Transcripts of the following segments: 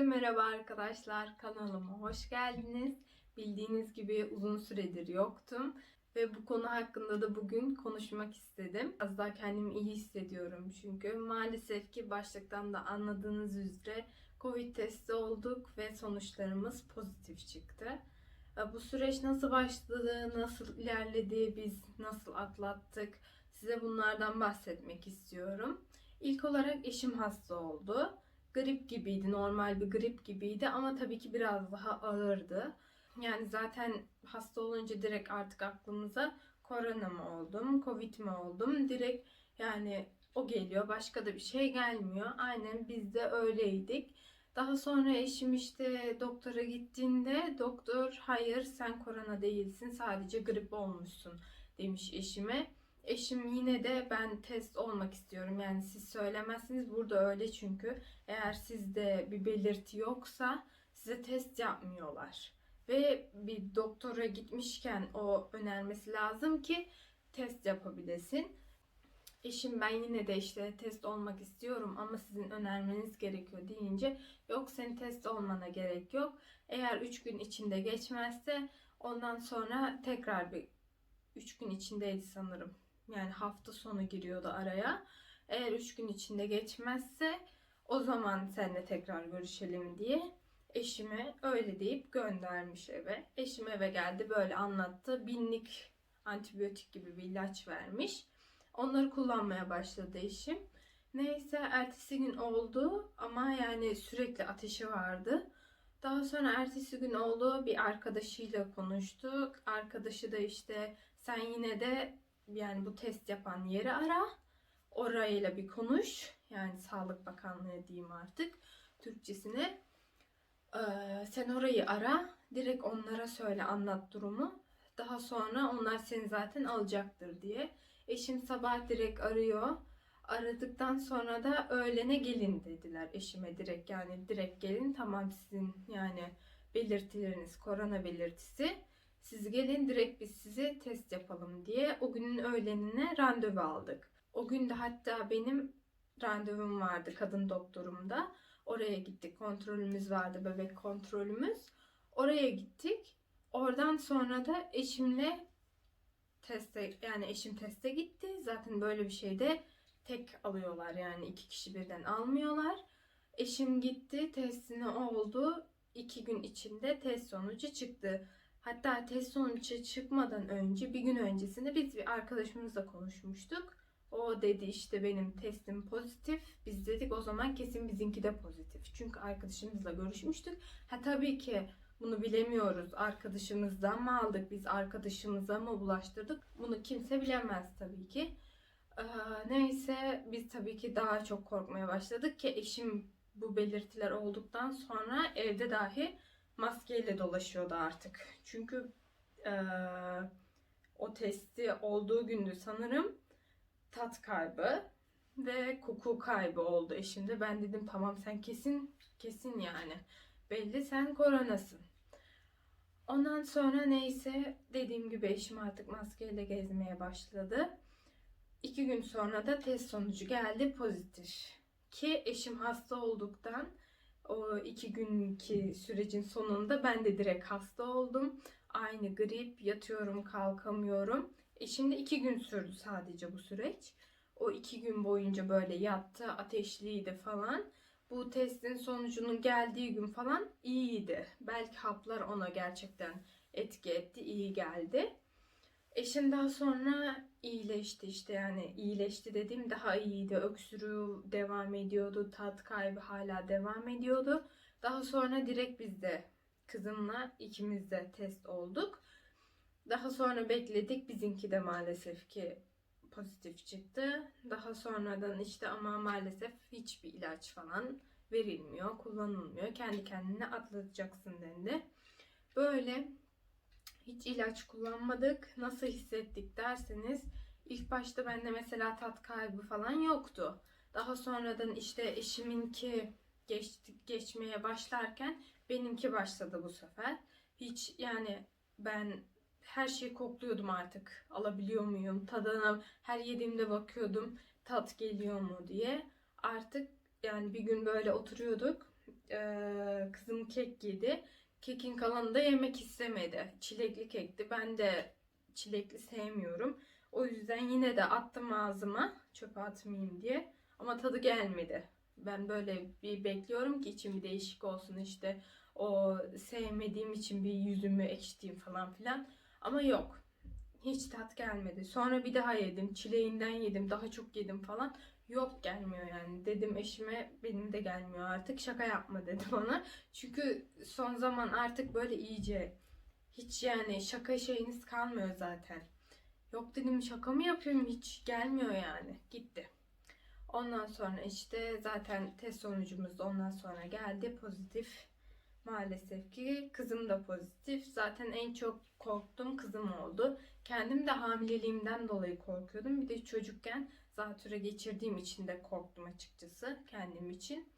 Herkese merhaba arkadaşlar. Kanalıma hoş geldiniz. Bildiğiniz gibi uzun süredir yoktum. Ve bu konu hakkında da bugün konuşmak istedim. Az daha kendimi iyi hissediyorum çünkü. Maalesef ki başlıktan da anladığınız üzere Covid testi olduk ve sonuçlarımız pozitif çıktı. E, Bu süreç nasıl başladı, nasıl ilerledi, biz nasıl atlattık size bunlardan bahsetmek istiyorum. İlk olarak eşim hasta oldu grip gibiydi, normal bir grip gibiydi ama tabii ki biraz daha ağırdı. Yani zaten hasta olunca direkt artık aklımıza korona mı oldum, covid mi oldum direkt yani o geliyor başka da bir şey gelmiyor. Aynen biz de öyleydik. Daha sonra eşim işte doktora gittiğinde doktor hayır sen korona değilsin sadece grip olmuşsun demiş eşime. Eşim yine de ben test olmak istiyorum. Yani siz söylemezsiniz burada öyle çünkü. Eğer sizde bir belirti yoksa size test yapmıyorlar. Ve bir doktora gitmişken o önermesi lazım ki test yapabilesin. Eşim ben yine de işte test olmak istiyorum ama sizin önermeniz gerekiyor deyince yok senin test olmana gerek yok. Eğer 3 gün içinde geçmezse ondan sonra tekrar bir 3 gün içindeydi sanırım. Yani hafta sonu giriyordu araya. Eğer 3 gün içinde geçmezse o zaman seninle tekrar görüşelim diye eşime öyle deyip göndermiş eve. Eşim eve geldi böyle anlattı. Binlik antibiyotik gibi bir ilaç vermiş. Onları kullanmaya başladı eşim. Neyse ertesi gün oldu ama yani sürekli ateşi vardı. Daha sonra ertesi gün oldu bir arkadaşıyla konuştuk. Arkadaşı da işte sen yine de yani bu test yapan yeri ara. Orayla bir konuş. Yani Sağlık Bakanlığı diyeyim artık Türkçesine. Ee, sen orayı ara. Direkt onlara söyle anlat durumu. Daha sonra onlar seni zaten alacaktır diye. Eşim sabah direkt arıyor. Aradıktan sonra da öğlene gelin dediler eşime direkt yani direkt gelin tamam sizin yani belirtileriniz korona belirtisi. Siz gelin direkt biz sizi test yapalım diye o günün öğlenine randevu aldık. O gün de hatta benim randevum vardı kadın doktorumda. Oraya gittik. Kontrolümüz vardı. Bebek kontrolümüz. Oraya gittik. Oradan sonra da eşimle teste yani eşim teste gitti. Zaten böyle bir şeyde tek alıyorlar yani iki kişi birden almıyorlar. Eşim gitti testini oldu. iki gün içinde test sonucu çıktı. Hatta test sonucu çıkmadan önce bir gün öncesinde biz bir arkadaşımızla konuşmuştuk. O dedi işte benim testim pozitif. Biz dedik o zaman kesin bizimki de pozitif. Çünkü arkadaşımızla görüşmüştük. Ha tabii ki bunu bilemiyoruz. Arkadaşımızdan mı aldık? Biz arkadaşımıza mı bulaştırdık? Bunu kimse bilemez tabii ki. Ee, neyse biz tabii ki daha çok korkmaya başladık ki eşim bu belirtiler olduktan sonra evde dahi maskeyle dolaşıyordu artık. Çünkü eee, o testi olduğu gündü sanırım tat kaybı ve koku kaybı oldu eşimde. Ben dedim tamam sen kesin kesin yani belli sen koronasın. Ondan sonra neyse dediğim gibi eşim artık maskeyle gezmeye başladı. İki gün sonra da test sonucu geldi pozitif. Ki eşim hasta olduktan o iki günkü sürecin sonunda ben de direkt hasta oldum. Aynı grip, yatıyorum, kalkamıyorum. E şimdi iki gün sürdü sadece bu süreç. O iki gün boyunca böyle yattı, ateşliydi falan. Bu testin sonucunun geldiği gün falan iyiydi. Belki haplar ona gerçekten etki etti, iyi geldi. Eşim daha sonra iyileşti işte yani iyileşti dediğim daha iyiydi. Öksürüğü devam ediyordu, tat kaybı hala devam ediyordu. Daha sonra direkt biz de kızımla ikimiz de test olduk. Daha sonra bekledik. Bizimki de maalesef ki pozitif çıktı. Daha sonradan işte ama maalesef hiçbir ilaç falan verilmiyor, kullanılmıyor. Kendi kendine atlatacaksın dendi. Böyle hiç ilaç kullanmadık. Nasıl hissettik derseniz ilk başta bende mesela tat kaybı falan yoktu. Daha sonradan işte eşiminki geçti, geçmeye başlarken benimki başladı bu sefer. Hiç yani ben her şeyi kokluyordum artık. Alabiliyor muyum? Tadına her yediğimde bakıyordum tat geliyor mu diye. Artık yani bir gün böyle oturuyorduk. Ee, kızım kek yedi. Kekin kalanını da yemek istemedi. Çilekli kekti. Ben de çilekli sevmiyorum. O yüzden yine de attım ağzıma çöpe atmayayım diye. Ama tadı gelmedi. Ben böyle bir bekliyorum ki içim bir değişik olsun işte. O sevmediğim için bir yüzümü ekşiteyim falan filan. Ama yok. Hiç tat gelmedi. Sonra bir daha yedim. Çileğinden yedim. Daha çok yedim falan. Yok gelmiyor yani. Dedim eşime benim de gelmiyor artık. Şaka yapma dedi bana. Çünkü son zaman artık böyle iyice hiç yani şaka şeyiniz kalmıyor zaten. Yok dedim şaka mı yapıyorum hiç gelmiyor yani. Gitti. Ondan sonra işte zaten test sonucumuz da ondan sonra geldi pozitif. Maalesef ki kızım da pozitif. Zaten en çok korktuğum kızım oldu. Kendim de hamileliğimden dolayı korkuyordum. Bir de çocukken zatüre geçirdiğim için de korktum açıkçası kendim için.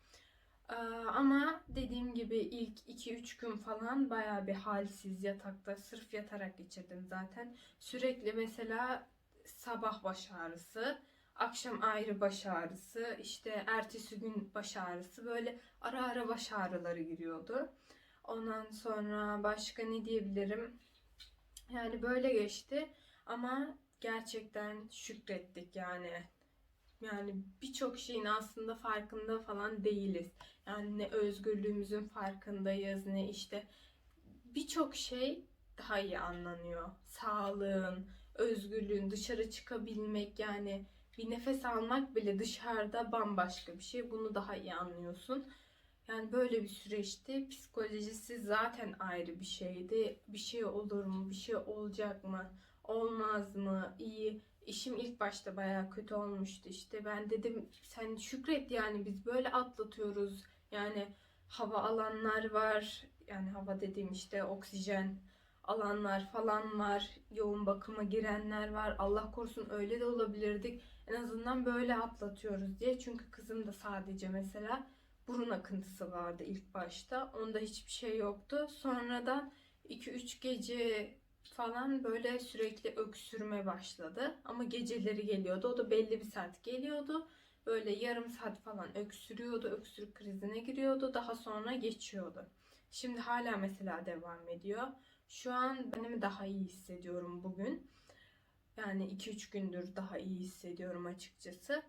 Ee, ama dediğim gibi ilk 2-3 gün falan baya bir halsiz yatakta sırf yatarak geçirdim zaten. Sürekli mesela sabah baş ağrısı, akşam ayrı baş ağrısı, işte ertesi gün baş ağrısı böyle ara ara baş ağrıları giriyordu. Ondan sonra başka ne diyebilirim? Yani böyle geçti ama gerçekten şükrettik yani. Yani birçok şeyin aslında farkında falan değiliz. Yani ne özgürlüğümüzün farkındayız ne işte birçok şey daha iyi anlanıyor. Sağlığın, özgürlüğün, dışarı çıkabilmek yani bir nefes almak bile dışarıda bambaşka bir şey. Bunu daha iyi anlıyorsun. Yani böyle bir süreçti. Psikolojisi zaten ayrı bir şeydi. Bir şey olur mu? Bir şey olacak mı? Olmaz mı? İyi. İşim ilk başta bayağı kötü olmuştu işte. Ben dedim sen şükret yani biz böyle atlatıyoruz. Yani hava alanlar var. Yani hava dediğim işte oksijen alanlar falan var. Yoğun bakıma girenler var. Allah korusun öyle de olabilirdik. En azından böyle atlatıyoruz diye. Çünkü kızım da sadece mesela burun akıntısı vardı ilk başta. Onda hiçbir şey yoktu. Sonradan 2-3 gece falan böyle sürekli öksürme başladı. Ama geceleri geliyordu. O da belli bir saat geliyordu. Böyle yarım saat falan öksürüyordu. Öksürük krizine giriyordu. Daha sonra geçiyordu. Şimdi hala mesela devam ediyor. Şu an kendimi daha iyi hissediyorum bugün. Yani 2-3 gündür daha iyi hissediyorum açıkçası.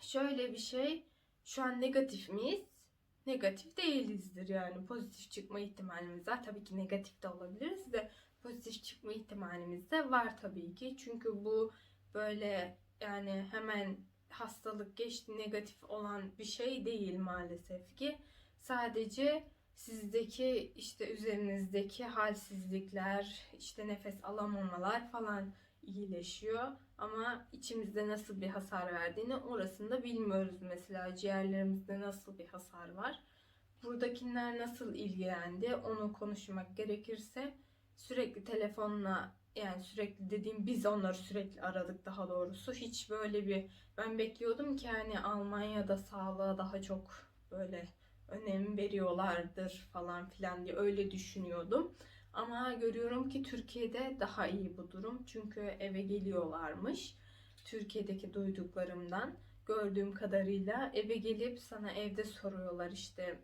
Şöyle bir şey. Şu an negatif miyiz? Negatif değilizdir yani. Pozitif çıkma ihtimalimiz var. Tabii ki negatif de olabiliriz de pozitif çıkma ihtimalimiz de var tabii ki. Çünkü bu böyle yani hemen hastalık geçti negatif olan bir şey değil maalesef ki. Sadece sizdeki işte üzerinizdeki halsizlikler, işte nefes alamamalar falan iyileşiyor. Ama içimizde nasıl bir hasar verdiğini orasını da bilmiyoruz. Mesela ciğerlerimizde nasıl bir hasar var. Buradakiler nasıl ilgilendi onu konuşmak gerekirse sürekli telefonla yani sürekli dediğim biz onları sürekli aradık daha doğrusu. Hiç böyle bir ben bekliyordum ki hani Almanya'da sağlığa daha çok böyle önem veriyorlardır falan filan diye öyle düşünüyordum. Ama görüyorum ki Türkiye'de daha iyi bu durum. Çünkü eve geliyorlarmış. Türkiye'deki duyduklarımdan gördüğüm kadarıyla eve gelip sana evde soruyorlar işte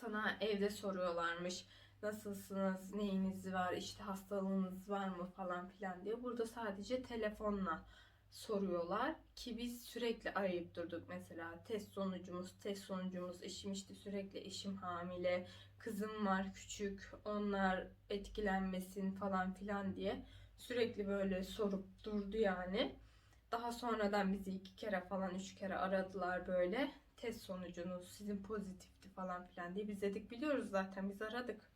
sana evde soruyorlarmış nasılsınız, neyiniz var, işte hastalığınız var mı falan filan diye. Burada sadece telefonla soruyorlar ki biz sürekli arayıp durduk mesela test sonucumuz, test sonucumuz, eşim işte sürekli eşim hamile, kızım var küçük, onlar etkilenmesin falan filan diye sürekli böyle sorup durdu yani. Daha sonradan bizi iki kere falan üç kere aradılar böyle. Test sonucunuz sizin pozitifti falan filan diye biz dedik biliyoruz zaten biz aradık.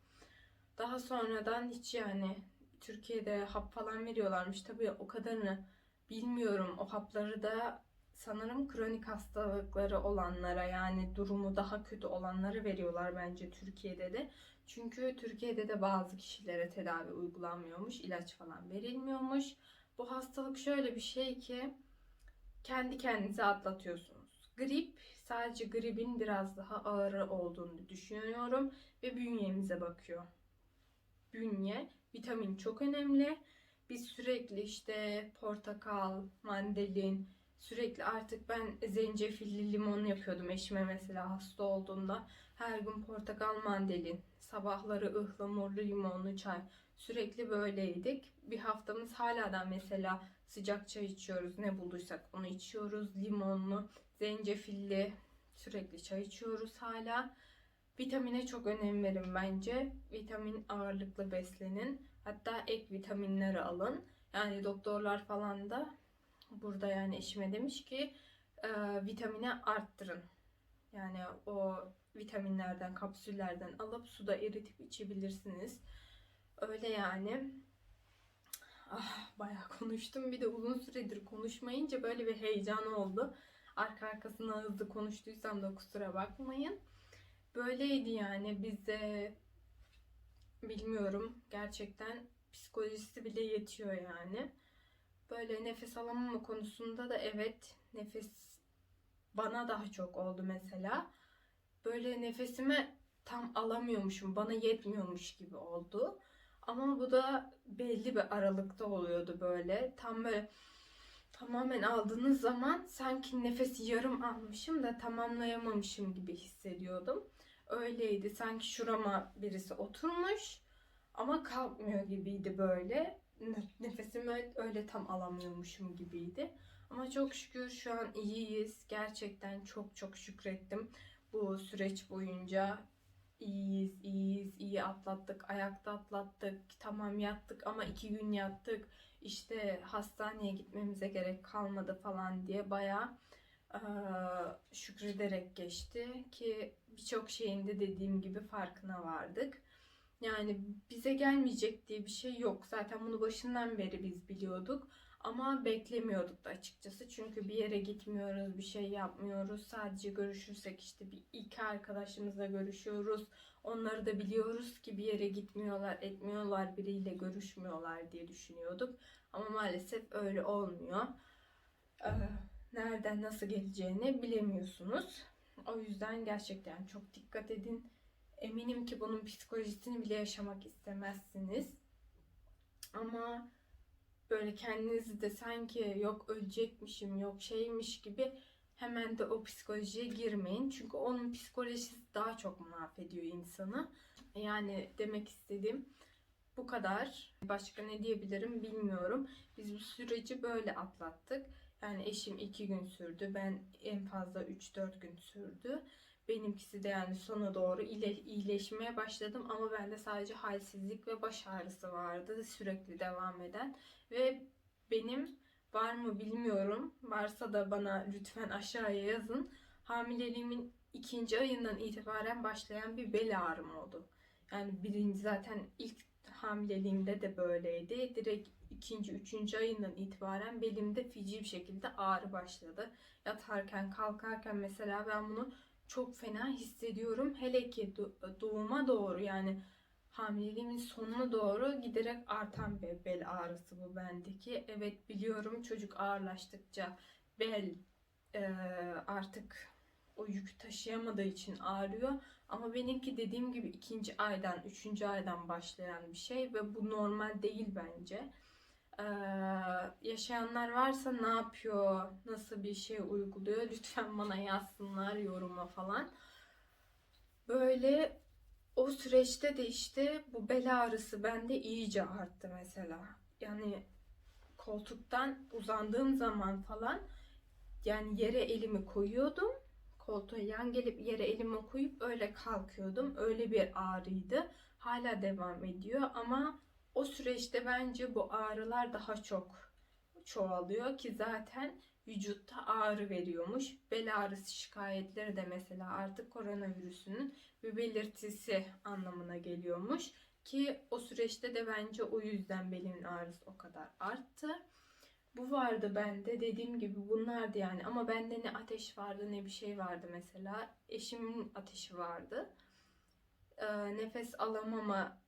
Daha sonradan hiç yani Türkiye'de hap falan veriyorlarmış. Tabii o kadarını bilmiyorum. O hapları da sanırım kronik hastalıkları olanlara yani durumu daha kötü olanlara veriyorlar bence Türkiye'de de. Çünkü Türkiye'de de bazı kişilere tedavi uygulanmıyormuş, ilaç falan verilmiyormuş. Bu hastalık şöyle bir şey ki kendi kendinize atlatıyorsunuz. Grip sadece gripin biraz daha ağır olduğunu düşünüyorum ve bünyemize bakıyor. Bünye, vitamin çok önemli. Biz sürekli işte portakal, mandalin, Sürekli artık ben zencefilli limon yapıyordum eşime mesela hasta olduğunda. Her gün portakal mandalin, sabahları ıhlamurlu limonlu çay. Sürekli böyleydik. Bir haftamız hala da mesela sıcak çay içiyoruz. Ne bulduysak onu içiyoruz. Limonlu, zencefilli sürekli çay içiyoruz hala. Vitamine çok önem verin bence. Vitamin ağırlıklı beslenin. Hatta ek vitaminleri alın. Yani doktorlar falan da burada yani eşime demiş ki e, vitamini arttırın. Yani o vitaminlerden, kapsüllerden alıp suda eritip içebilirsiniz. Öyle yani. Ah bayağı konuştum. Bir de uzun süredir konuşmayınca böyle bir heyecan oldu. Arka arkasına hızlı konuştuysam da kusura bakmayın. Böyleydi yani bize bilmiyorum gerçekten psikolojisi bile yetiyor yani. Böyle nefes alamama konusunda da evet nefes bana daha çok oldu mesela. Böyle nefesimi tam alamıyormuşum, bana yetmiyormuş gibi oldu. Ama bu da belli bir aralıkta oluyordu böyle. Tam böyle tamamen aldığınız zaman sanki nefesi yarım almışım da tamamlayamamışım gibi hissediyordum. Öyleydi. Sanki şurama birisi oturmuş ama kalkmıyor gibiydi böyle. Nefesimi öyle tam alamıyormuşum gibiydi. Ama çok şükür şu an iyiyiz. Gerçekten çok çok şükrettim. Bu süreç boyunca iyiyiz, iyiyiz, iyi atlattık, ayakta atlattık. Tamam yattık ama iki gün yattık. İşte hastaneye gitmemize gerek kalmadı falan diye bayağı şükrederek geçti ki birçok şeyin de dediğim gibi farkına vardık. Yani bize gelmeyecek diye bir şey yok. Zaten bunu başından beri biz biliyorduk. Ama beklemiyorduk da açıkçası. Çünkü bir yere gitmiyoruz, bir şey yapmıyoruz. Sadece görüşürsek işte bir iki arkadaşımızla görüşüyoruz. Onları da biliyoruz ki bir yere gitmiyorlar, etmiyorlar, biriyle görüşmüyorlar diye düşünüyorduk. Ama maalesef öyle olmuyor. Ee, Nereden nasıl geleceğini bilemiyorsunuz. O yüzden gerçekten çok dikkat edin. Eminim ki bunun psikolojisini bile yaşamak istemezsiniz. Ama böyle kendinizi de sanki yok ölecekmişim, yok şeymiş gibi hemen de o psikolojiye girmeyin. Çünkü onun psikolojisi daha çok mahvediyor insanı. Yani demek istediğim bu kadar. Başka ne diyebilirim bilmiyorum. Biz bu süreci böyle atlattık. Yani eşim iki gün sürdü. Ben en fazla 3-4 gün sürdü. Benimkisi de yani sona doğru ile- iyileşmeye başladım ama bende sadece halsizlik ve baş ağrısı vardı sürekli devam eden ve benim var mı bilmiyorum varsa da bana lütfen aşağıya yazın hamileliğimin ikinci ayından itibaren başlayan bir bel ağrım oldu. Yani birinci zaten ilk hamileliğimde de böyleydi. Direkt ikinci, üçüncü ayından itibaren belimde feci bir şekilde ağrı başladı. Yatarken, kalkarken mesela ben bunu çok fena hissediyorum. Hele ki do- doğuma doğru yani hamileliğimin sonuna doğru giderek artan bir bel ağrısı bu bendeki. Evet biliyorum çocuk ağırlaştıkça bel e, artık o yükü taşıyamadığı için ağrıyor. Ama benimki dediğim gibi ikinci aydan, üçüncü aydan başlayan bir şey ve bu normal değil bence. Yaşayanlar varsa ne yapıyor, nasıl bir şey uyguluyor lütfen bana yazsınlar yoruma falan. Böyle o süreçte de işte bu bel ağrısı bende iyice arttı mesela. Yani koltuktan uzandığım zaman falan yani yere elimi koyuyordum. Koltuğa yan gelip yere elimi koyup öyle kalkıyordum. Öyle bir ağrıydı. Hala devam ediyor ama o süreçte bence bu ağrılar daha çok çoğalıyor ki zaten vücutta ağrı veriyormuş. Bel ağrısı şikayetleri de mesela artık koronavirüsünün bir belirtisi anlamına geliyormuş. Ki o süreçte de bence o yüzden belimin ağrısı o kadar arttı. Bu vardı bende dediğim gibi bunlardı yani ama bende ne ateş vardı ne bir şey vardı mesela. Eşimin ateşi vardı. Ee, nefes alamama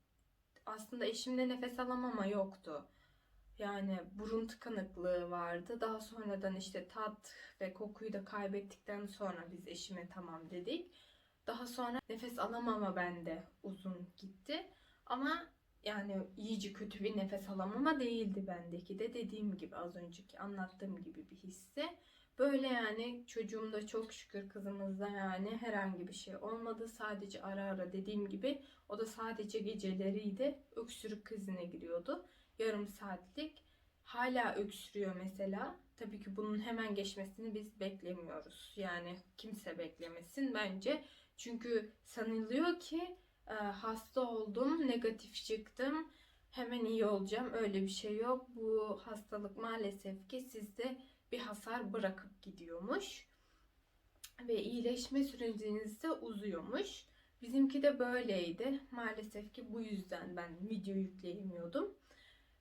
aslında eşimde nefes alamama yoktu. Yani burun tıkanıklığı vardı. Daha sonradan işte tat ve kokuyu da kaybettikten sonra biz eşime tamam dedik. Daha sonra nefes alamama bende uzun gitti. Ama yani iyice kötü bir nefes alamama değildi bendeki de dediğim gibi az önceki anlattığım gibi bir hissi. Öyle yani çocuğumda çok şükür kızımızda yani herhangi bir şey olmadı. Sadece ara ara dediğim gibi o da sadece geceleriydi. Öksürük krizine giriyordu. Yarım saatlik. Hala öksürüyor mesela. Tabii ki bunun hemen geçmesini biz beklemiyoruz. Yani kimse beklemesin bence. Çünkü sanılıyor ki e, hasta oldum, negatif çıktım, hemen iyi olacağım. Öyle bir şey yok. Bu hastalık maalesef ki sizde bir hasar bırakıp gidiyormuş. Ve iyileşme süreciniz de uzuyormuş. Bizimki de böyleydi. Maalesef ki bu yüzden ben video yükleyemiyordum.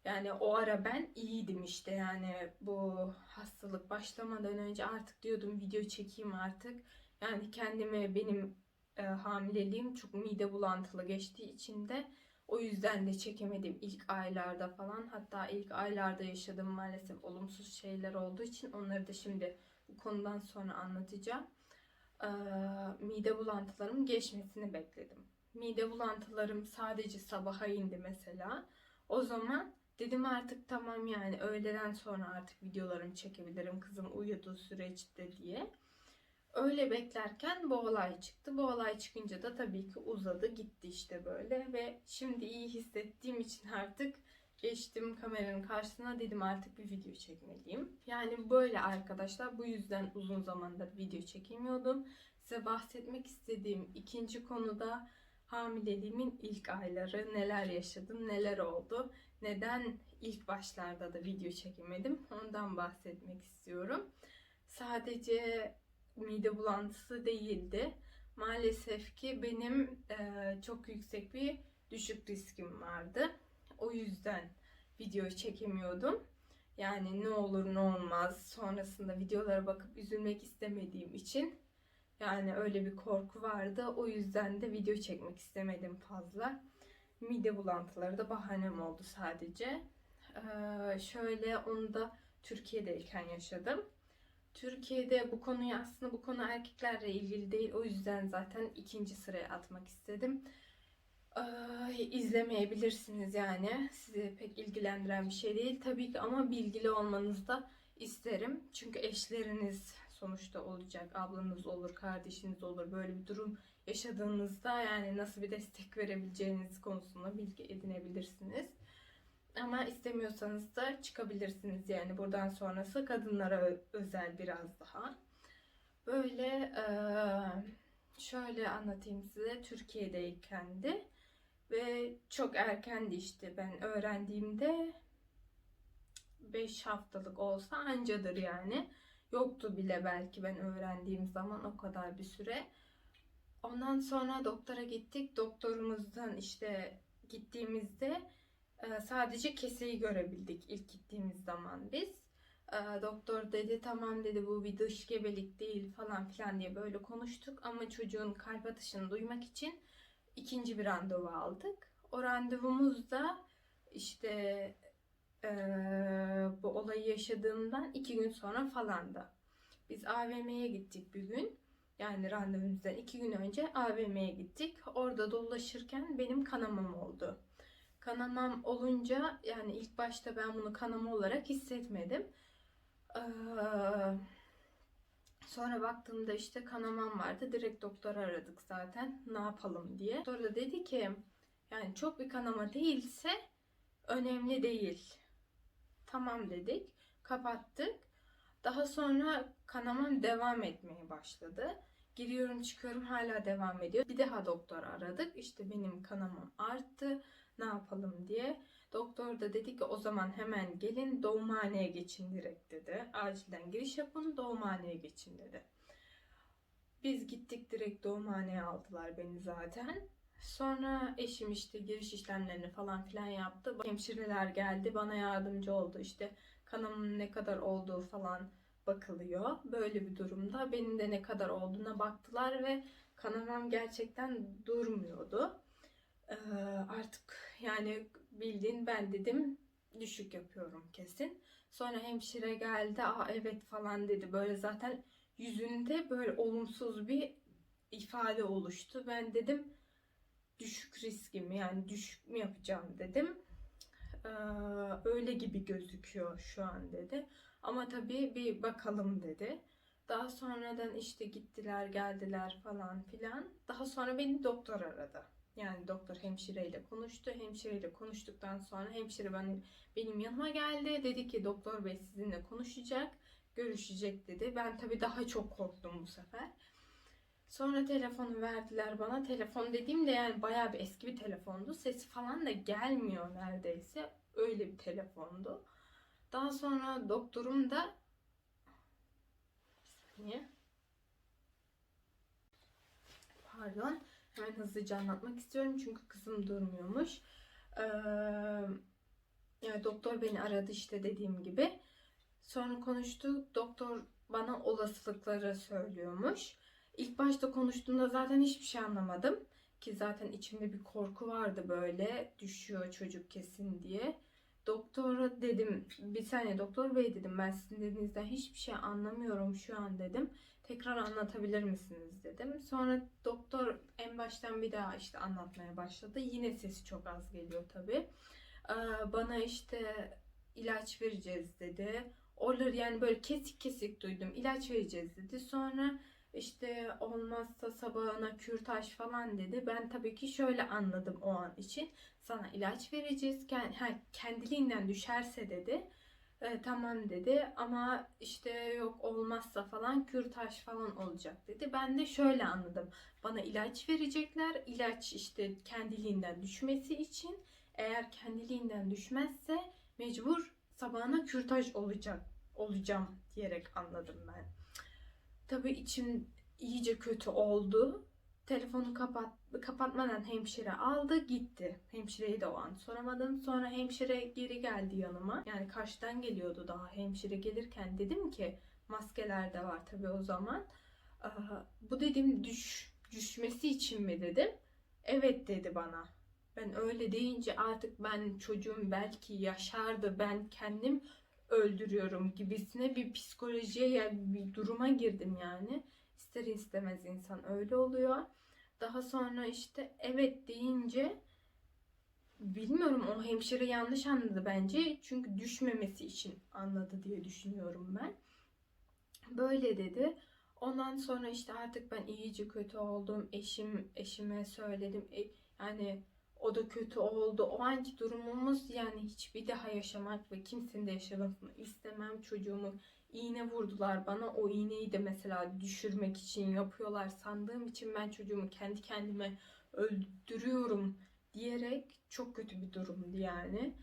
Yani o ara ben iyiydim işte yani bu hastalık başlamadan önce artık diyordum video çekeyim artık. Yani kendime benim e, hamileliğim çok mide bulantılı geçtiği için de o yüzden de çekemedim ilk aylarda falan. Hatta ilk aylarda yaşadığım maalesef olumsuz şeyler olduğu için onları da şimdi bu konudan sonra anlatacağım. Ee, mide bulantılarım geçmesini bekledim. Mide bulantılarım sadece sabaha indi mesela. O zaman dedim artık tamam yani öğleden sonra artık videolarımı çekebilirim kızım uyuduğu süreçte diye. Öyle beklerken bu olay çıktı. Bu olay çıkınca da tabii ki uzadı gitti işte böyle ve şimdi iyi hissettiğim için artık geçtim kameranın karşısına dedim artık bir video çekmeliyim. Yani böyle arkadaşlar bu yüzden uzun zamandır video çekemiyordum. Size bahsetmek istediğim ikinci konuda hamileliğimin ilk ayları neler yaşadım neler oldu neden ilk başlarda da video çekemedim ondan bahsetmek istiyorum. Sadece mide bulantısı değildi. Maalesef ki benim e, çok yüksek bir düşük riskim vardı. O yüzden video çekemiyordum. Yani ne olur ne olmaz sonrasında videolara bakıp üzülmek istemediğim için yani öyle bir korku vardı. O yüzden de video çekmek istemedim fazla. Mide bulantıları da bahanem oldu sadece. Ee, şöyle onu da Türkiye'deyken yaşadım. Türkiye'de bu konuyu aslında bu konu erkeklerle ilgili değil. O yüzden zaten ikinci sıraya atmak istedim. Ee, izlemeyebilirsiniz yani. Sizi pek ilgilendiren bir şey değil. Tabii ki ama bilgili olmanızı da isterim. Çünkü eşleriniz sonuçta olacak. Ablanız olur, kardeşiniz olur. Böyle bir durum yaşadığınızda yani nasıl bir destek verebileceğiniz konusunda bilgi edinebilirsiniz. Ama istemiyorsanız da çıkabilirsiniz yani buradan sonrası kadınlara özel biraz daha. Böyle şöyle anlatayım size Türkiye'deyken de ve çok erkendi işte ben öğrendiğimde 5 haftalık olsa ancadır yani. Yoktu bile belki ben öğrendiğim zaman o kadar bir süre. Ondan sonra doktora gittik. Doktorumuzdan işte gittiğimizde sadece keseyi görebildik ilk gittiğimiz zaman biz. E, doktor dedi tamam dedi bu bir dış gebelik değil falan filan diye böyle konuştuk. Ama çocuğun kalp atışını duymak için ikinci bir randevu aldık. O randevumuzda işte e, bu olayı yaşadığımdan iki gün sonra falandı. Biz AVM'ye gittik bir gün. Yani randevumuzdan iki gün önce AVM'ye gittik. Orada dolaşırken benim kanamam oldu. Kanamam olunca yani ilk başta ben bunu kanama olarak hissetmedim. Ee, sonra baktığımda işte kanamam vardı. Direkt doktor aradık zaten ne yapalım diye. Doktor da dedi ki yani çok bir kanama değilse önemli değil. Tamam dedik. Kapattık. Daha sonra kanamam devam etmeye başladı. Giriyorum çıkıyorum hala devam ediyor. Bir daha doktor aradık. İşte benim kanamam arttı. Ne yapalım diye. Doktor da dedi ki o zaman hemen gelin doğumhaneye geçin direkt dedi. Acilen giriş yapın doğumhaneye geçin dedi. Biz gittik direkt doğumhaneye aldılar beni zaten. Sonra eşim işte giriş işlemlerini falan filan yaptı. Hemşireler geldi bana yardımcı oldu. İşte kanamın ne kadar olduğu falan bakılıyor. Böyle bir durumda benim de ne kadar olduğuna baktılar ve kanamam gerçekten durmuyordu. Artık yani bildiğin ben dedim düşük yapıyorum kesin. Sonra hemşire geldi. Aa evet falan dedi. Böyle zaten yüzünde böyle olumsuz bir ifade oluştu. Ben dedim düşük riskim yani düşük mü yapacağım dedim. Ee, öyle gibi gözüküyor şu an dedi. Ama tabii bir bakalım dedi. Daha sonradan işte gittiler geldiler falan filan. Daha sonra beni doktor aradı. Yani doktor hemşireyle konuştu. Hemşireyle konuştuktan sonra hemşire ben, benim yanıma geldi. Dedi ki doktor bey sizinle konuşacak, görüşecek dedi. Ben tabii daha çok korktum bu sefer. Sonra telefonu verdiler bana. Telefon dediğimde yani bayağı bir eski bir telefondu. Sesi falan da gelmiyor neredeyse. Öyle bir telefondu. Daha sonra doktorum da saniye. Pardon. Hemen hızlıca anlatmak istiyorum çünkü kızım durmuyormuş. Ee, doktor beni aradı işte dediğim gibi. Sonra konuştuk. Doktor bana olasılıkları söylüyormuş. İlk başta konuştuğumda zaten hiçbir şey anlamadım. Ki zaten içimde bir korku vardı böyle. Düşüyor çocuk kesin diye. Doktora dedim bir saniye doktor bey dedim ben sizin dediğinizden hiçbir şey anlamıyorum şu an dedim. Tekrar anlatabilir misiniz dedim. Sonra doktor en baştan bir daha işte anlatmaya başladı. Yine sesi çok az geliyor tabii. Ee, Bana işte ilaç vereceğiz dedi. Olur yani böyle kesik kesik duydum. İlaç vereceğiz dedi. Sonra işte olmazsa sabahına kürtaj falan dedi. Ben tabii ki şöyle anladım o an için. Sana ilaç vereceğiz. Kendiliğinden düşerse dedi. E, tamam dedi ama işte yok olmazsa falan kürtaj falan olacak dedi. Ben de şöyle anladım. Bana ilaç verecekler. İlaç işte kendiliğinden düşmesi için eğer kendiliğinden düşmezse mecbur sabahına kürtaj olacak olacağım diyerek anladım ben. Tabii içim iyice kötü oldu. Telefonu kapat, kapatmadan hemşire aldı gitti. Hemşireyi de o an soramadım. Sonra hemşire geri geldi yanıma. Yani karşıdan geliyordu daha hemşire gelirken dedim ki maskeler de var tabii o zaman. Bu dedim düş, düşmesi için mi dedim. Evet dedi bana. Ben öyle deyince artık ben çocuğum belki yaşardı ben kendim öldürüyorum gibisine bir psikolojiye bir duruma girdim yani. İster istemez insan öyle oluyor. Daha sonra işte evet deyince bilmiyorum o hemşire yanlış anladı bence. Çünkü düşmemesi için anladı diye düşünüyorum ben. Böyle dedi. Ondan sonra işte artık ben iyice kötü oldum. Eşim eşime söyledim. E, yani o da kötü oldu. O anki durumumuz yani hiçbir daha yaşamak ve kimsenin de yaşamasını istemem. Çocuğumu iğne vurdular bana. O iğneyi de mesela düşürmek için yapıyorlar sandığım için ben çocuğumu kendi kendime öldürüyorum diyerek çok kötü bir durumdu yani.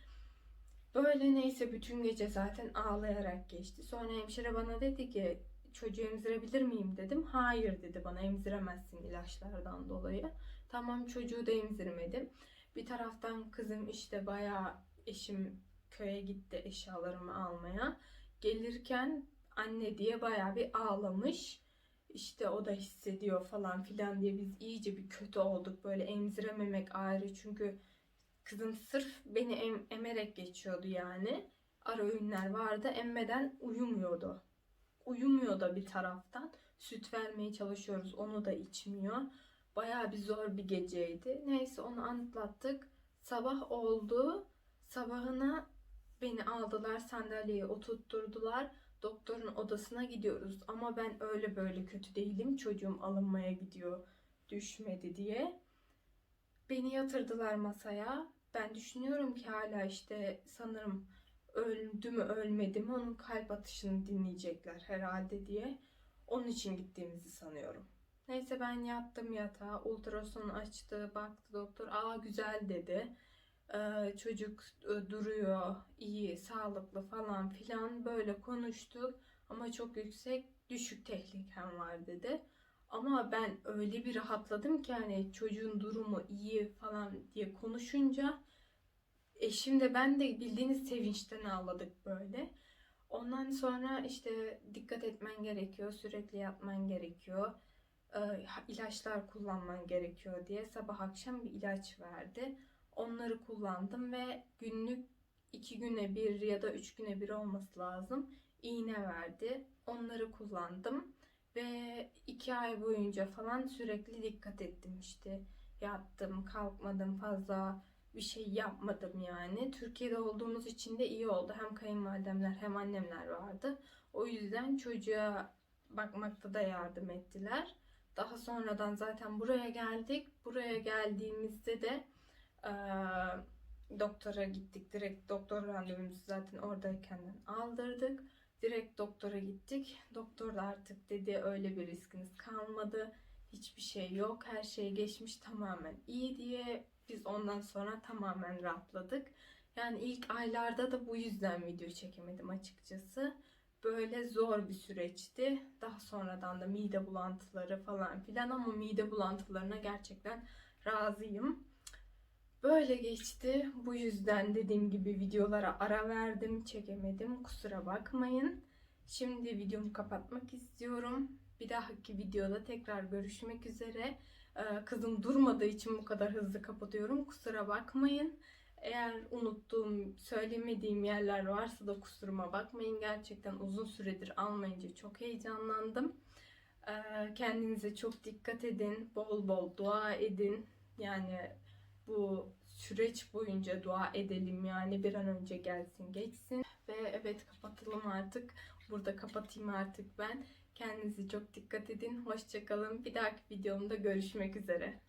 Böyle neyse bütün gece zaten ağlayarak geçti. Sonra hemşire bana dedi ki çocuğu emzirebilir miyim dedim. Hayır dedi bana emziremezsin ilaçlardan dolayı. Tamam çocuğu da emzirmedim. Bir taraftan kızım işte bayağı eşim köye gitti eşyalarımı almaya. Gelirken anne diye bayağı bir ağlamış. İşte o da hissediyor falan filan diye biz iyice bir kötü olduk. Böyle emzirememek ayrı çünkü kızım sırf beni em- emerek geçiyordu yani. Ara öğünler vardı emmeden uyumuyordu. Uyumuyor da bir taraftan. Süt vermeye çalışıyoruz onu da içmiyor. Bayağı bir zor bir geceydi. Neyse onu anlattık. Sabah oldu. Sabahına beni aldılar sandalyeye oturtturdular. Doktorun odasına gidiyoruz. Ama ben öyle böyle kötü değilim. Çocuğum alınmaya gidiyor düşmedi diye. Beni yatırdılar masaya. Ben düşünüyorum ki hala işte sanırım öldü mü ölmedi mi onun kalp atışını dinleyecekler herhalde diye. Onun için gittiğimizi sanıyorum. Neyse ben yattım yatağa. Ultrason açtı. Baktı doktor. Aa güzel dedi. Çocuk e, duruyor. iyi, sağlıklı falan filan. Böyle konuştuk. Ama çok yüksek düşük tehlikem var dedi. Ama ben öyle bir rahatladım ki hani çocuğun durumu iyi falan diye konuşunca eşim de ben de bildiğiniz sevinçten ağladık böyle. Ondan sonra işte dikkat etmen gerekiyor, sürekli yapman gerekiyor ilaçlar kullanman gerekiyor diye sabah akşam bir ilaç verdi. Onları kullandım ve günlük iki güne bir ya da üç güne bir olması lazım. iğne verdi. Onları kullandım ve iki ay boyunca falan sürekli dikkat ettim işte. Yattım, kalkmadım fazla bir şey yapmadım yani. Türkiye'de olduğumuz için de iyi oldu. Hem kayınvalidemler hem annemler vardı. O yüzden çocuğa bakmakta da yardım ettiler. Daha sonradan zaten buraya geldik. Buraya geldiğimizde de eee, doktora gittik. Direkt doktor randevumuzu zaten oradayken aldırdık. Direkt doktora gittik. Doktor da artık dedi öyle bir riskiniz kalmadı. Hiçbir şey yok. Her şey geçmiş tamamen iyi diye biz ondan sonra tamamen rahatladık. Yani ilk aylarda da bu yüzden video çekemedim açıkçası. Böyle zor bir süreçti. Daha sonradan da mide bulantıları falan filan ama mide bulantılarına gerçekten razıyım. Böyle geçti. Bu yüzden dediğim gibi videolara ara verdim, çekemedim. Kusura bakmayın. Şimdi videomu kapatmak istiyorum. Bir dahaki videoda tekrar görüşmek üzere. Ee, Kızım durmadığı için bu kadar hızlı kapatıyorum. Kusura bakmayın. Eğer unuttuğum, söylemediğim yerler varsa da kusuruma bakmayın. Gerçekten uzun süredir almayınca çok heyecanlandım. Ee, Kendinize çok dikkat edin. Bol bol dua edin. Yani bu süreç boyunca dua edelim yani bir an önce gelsin geçsin. Ve evet kapatalım artık. Burada kapatayım artık ben. Kendinize çok dikkat edin. Hoşçakalın. Bir dahaki videomda görüşmek üzere.